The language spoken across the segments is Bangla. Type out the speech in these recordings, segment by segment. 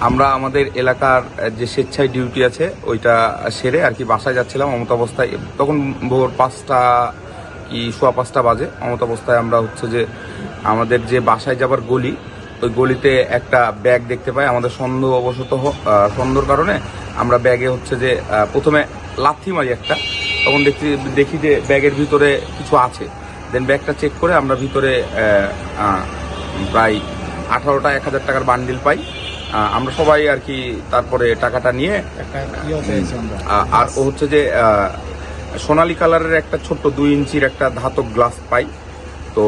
আমরা আমাদের এলাকার যে স্বেচ্ছায় ডিউটি আছে ওইটা সেরে আর কি বাসায় যাচ্ছিলাম অমত অবস্থায়। তখন ভোর পাঁচটা কি সোয়া পাঁচটা বাজে অমত অবস্থায় আমরা হচ্ছে যে আমাদের যে বাসায় যাবার গলি ওই গলিতে একটা ব্যাগ দেখতে পাই। আমাদের সন্দেহ অবশত হ- আহ, সন্দেহর কারণে আমরা ব্যাগে হচ্ছে যে প্রথমে লাথি মারি একটা। তখন দেখছি দেখি যে ব্যাগের ভিতরে কিছু আছে। দেন ব্যাগটা চেক করে আমরা ভিতরে প্রায় আঠারোটা এক হাজার টাকার বান্ডিল পাই। আমরা সবাই আর কি তারপরে টাকাটা নিয়ে ইয়ে আর ও হচ্ছে যে সোনালি কালারের একটা ছোট্ট দুই ইঞ্চির একটা ধাতব গ্লাস পাই। তো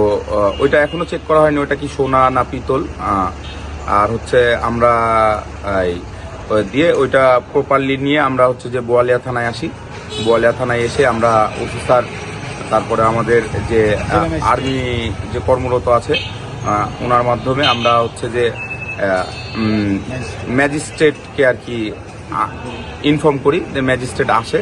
ওইটা এখনও চেক করা হয়নি ওইটা কি সোনা না পিতল। আর হচ্ছে আমরা দিয়ে ওইটা প্রপারলি নিয়ে আমরা হচ্ছে যে বোয়ালিয়া থানায় আসি। বোয়ালিয়া থানায় এসে আমরা অফিসার তারপরে আমাদের যে আর্মি যে কর্মরত আছে ওনার মাধ্যমে আমরা হচ্ছে যে ম্যাজিস্ট্রেটকে আর কি ইনফর্ম করি যে ম্যাজিস্ট্রেট আসে।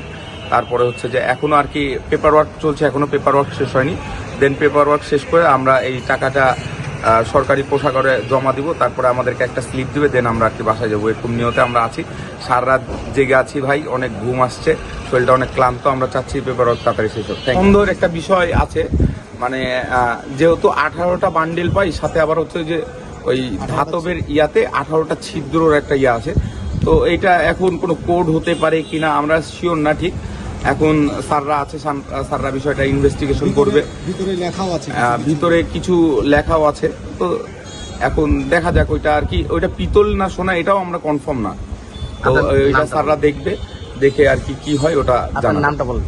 তারপরে হচ্ছে যে এখনও আর কি পেপার ওয়ার্ক চলছে এখনও পেপার ওয়ার্ক শেষ হয়নি। দেন পেপার ওয়ার্ক শেষ করে আমরা এই টাকাটা সরকারি পোশাকরে জমা দিব। তারপরে আমাদেরকে একটা স্লিপ দিবে দেন আমরা আর কি বাসায় যাব। এরকম নিয়তে আমরা আছি। সারা রাত জেগে আছি ভাই, অনেক ঘুম আসছে, শরীরটা অনেক ক্লান্ত। আমরা চাচ্ছি পেপার ওয়ার্ক তাড়াতাড়ি শেষ হোক। সুন্দর একটা বিষয় আছে। মানে যেহেতু আঠারোটা বান্ডিল পাই, সাথে আবার হচ্ছে যে ওই ধাতবের ইয়াতে আঠারোটা ছিদ্রর একটা ইয়া আছে। তো এইটা এখন কোনো কোড হতে পারে কিনা আমরা শিওর না ঠিক। এখন স্যাররা আছে স্যাররা বিষয়টা ইনভেস্টিগেশন করবে। ভিতরে লেখাও আছে ভিতরে কিছু লেখাও আছে। তো এখন দেখা যাক ওইটা আর কি। ওইটা পিতল না সোনা এটাও আমরা কনফার্ম না। তো আপনার ওইটা স্যাররা দেখবে দেখে আর কি কি হয় ওটা আপনার নামটা বলুন।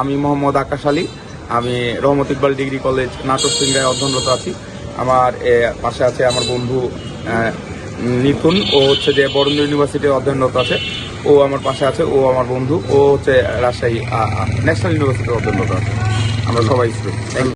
আমি মোহাম্মদ আকাশ আলী। আমি রহমত ইকবাল ডিগ্রি কলেজ নাটক সিংহায় অধ্যয়নরত আছি। আমার পাশে আছে আমার বন্ধু নিপুন ও হচ্ছে যে বরেন্দ্র ইউনিভার্সিটি অধ্যয়নরত আছে। ও আমার পাশে আছে, ও আমার বন্ধু। ও হচ্ছে রাজশাহী ন্যাশনাল ইউনিভার্সিটির অধ্যয়নরত আছে। আমরা সবাই স্টুডেন্ট